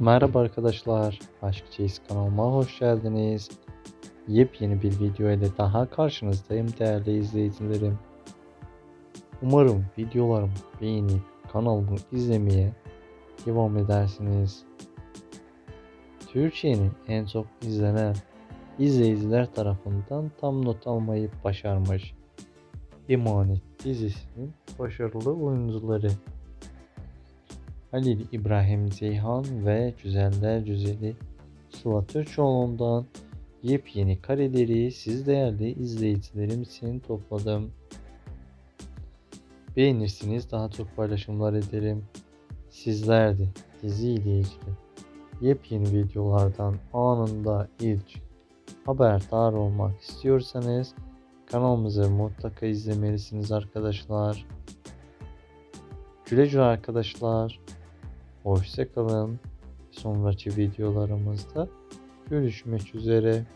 Merhaba arkadaşlar, Aşk Çeyiz kanalıma hoş geldiniz. Yepyeni bir video ile daha karşınızdayım değerli izleyicilerim. Umarım videolarımı beğenip kanalımı izlemeye devam edersiniz. Türkiye'nin en çok izlenen izleyiciler tarafından tam not almayı başarmış. Emanet dizisinin başarılı oyuncuları Halil İbrahim Ceyhan ve Güzeller Güzeli Sıla Türkoğlu'ndan yepyeni kareleri siz değerli izleyicilerim için topladım. Beğenirsiniz daha çok paylaşımlar ederim. Sizler de dizi ilgili yepyeni videolardan anında ilk haberdar olmak istiyorsanız kanalımızı mutlaka izlemelisiniz arkadaşlar. Güle güle arkadaşlar. Hoşçakalın. Sonraki videolarımızda görüşmek üzere.